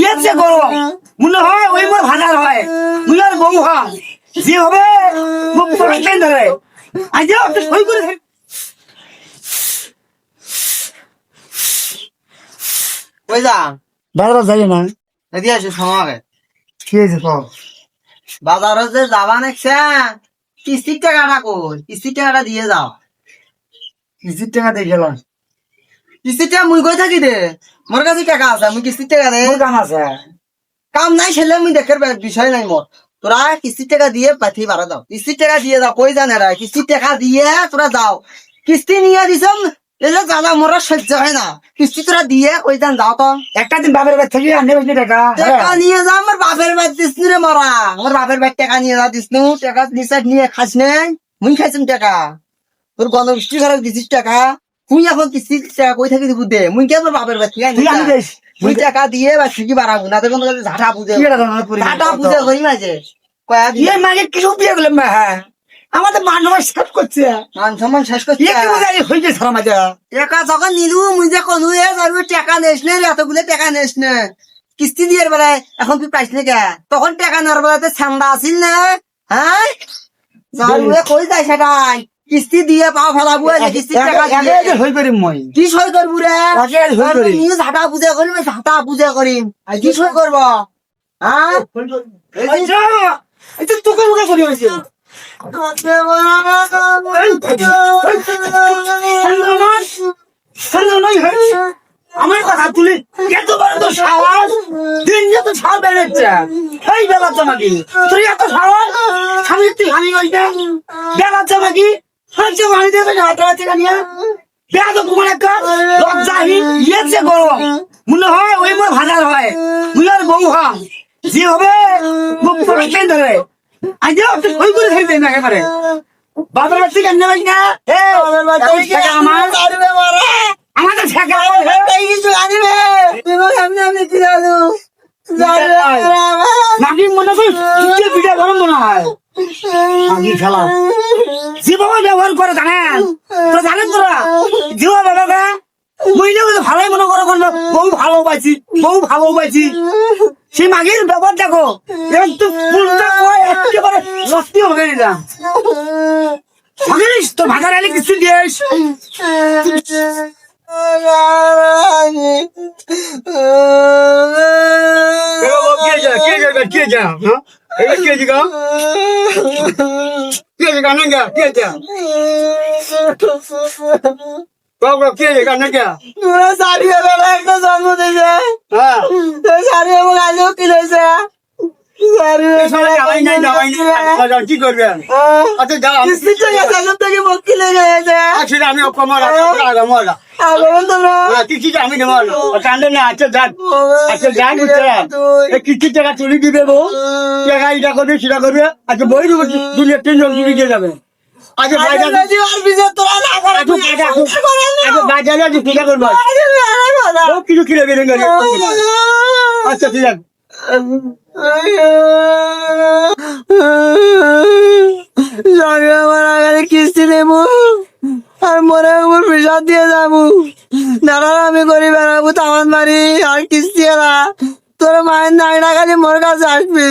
ইয়েছে গরম। মনে হয় ওই মোর ভাজার হয়। মুই আর বউ হয়। যে হবে মুখ প্রশ্ন ধরে? আজ একটু সই করে। ওই যা। বারবার যাই না? এদিকে আসে সময় কি হয়েছে সব বাজারে যে যাবা নেকছে কিস্তির টাকাটা কই? কিস্তির টাকাটা দিয়ে যাও। কিস্তির টাকা দিয়ে গেলাম। কিস্তির টাকা মুই কই থাকি দে। মোর কাছে টাকা আছে? মুই কিস্তির টাকা দে মোর কাম আছে। কাম নাই ছেলে মুই দেখার বিষয় নাই মোর তোরা কিস্তির টাকা দিয়ে পাঠি বাড়া দাও কিস্তির টাকা দিয়ে যাও কই জানে রা কিস্তির টাকা দিয়ে তোরা যাও। কিস্তি নিয়ে দিছম এলে জানা মোরা সহ্য হয় না। কিস্তি তোরা দিয়ে কই যান যাও তো। একটা দিন বাপের বাড়ি থেকে আনতে পারছি টাকা। টাকা নিয়ে যা আমার বাপের বাড়ি দিস রে মারা আমার বাপের বাড়ি টাকা নিয়ে যা দিস নু টাকা নিচে নিয়ে খাস নেই মুই খাইছিম টাকা। তোর গন্ধ বৃষ্টি ঘরে দিছিস টাকা। তুই এখন কিস্তি টাকা কই থাকি মুই কে তোর বাপের টাকা? মুই টাকা দিয়ে বা ঠিকই বাড়াবো না ঝাঁটা বুঝে? ঝাঁটা বুঝে করি মাঝে ইয়ে মাকে কিছু বিয়ে না হ্যাঁ আমাদের মান আমার শেষ করছে মান সম্মান শেষ করছি সারা মাঝে টাকা যখন নিলু মুই যে কোনো এ টাকা নেস নে এতগুলো টাকা নেস নে। কিস্তি দিয়ে বেলায় এখন তুই পাইস না কে তখন টাকা নেওয়ার বেলাতে ঠান্ডা আছিল না? হ্যাঁ কই যায় সেটাই কিস্তি দিয়ে পাও ফেলাবো যে টাকা দিয়ে। করিম মই। কি সই করব রে হয়ে করিম ঝাঁটা করিম কি সই করব হ্যাঁ তোকে মুখে করি হয়েছে আমার কথা তুলি এত বড় তো সাহস দিন যত ছাল বেড়েছে। এই বেলাচ্ছে নাকি তুই এত সাহস স্বামী তুই হানি গইতে বেলাচ্ছে নাকি হচ্ছে হানি দিয়ে তো হাত আছে কানিয়া বেয়া তো কুমার একটা লজ্জাহীন ইয়েছে মনে হয় ওই মোর ভাজার হয়। মুই আর বউ হয়। যে হবে, মুখ প্রশ্ন ধরে আজ সই করে ফেলতে না একেবারে। বাবার এ আমার? আমাদের ঠেকা নাকি মনে করি যে পিঠা গরম মনে হয়। খেলা। জীবন ব্যবহার করে জানেন? তো জানেন তোরা? জীব বাবাকে মহিলা কিন্তু ভালোই মনে করে করল। বউ ভালো পাইছি, বউ ভালো পাইছি। সেই মাগির ব্যাপার দেখো, একটু ফুলটা কয় একেবারে সত্যি হবে না ভাগিস তো ভাগার আলে কিছু দিয়েস? তোরা সারিয়ে বেলা একটা জন্ম দিয়েছে তো সারিয়ে এবং আজও কি হয়েছে সারিয়ে কি করবেন আচ্ছা যাও কিস্তির টাকা সাগর থেকে মুক্তি লেগে গেছে আসলে আমি অপমার মরা আগমন তো না কিছু আমি নেব কান্দে না আচ্ছা যাক। আচ্ছা যাক কিছু টাকা তুলে দিবে বউ? টাকা এটা করবে সেটা করবে। আচ্ছা বই দেবো দুনিয়া তিনজন চুরি দিয়ে যাবে। আচ্ছা বাজার আচ্ছা আচ্ছা বাজারে আজ পূজা করব? কিছু কিনে আচ্ছা ঠিক আছে। আমার আগে কিস্তি প্রেশার দিয়ে যাব। দাঁড়া আমি করে বেড়াবো তামান মারি আর কিস্তি তোর মায়ের নাক খালি মোর কাছে আসবি।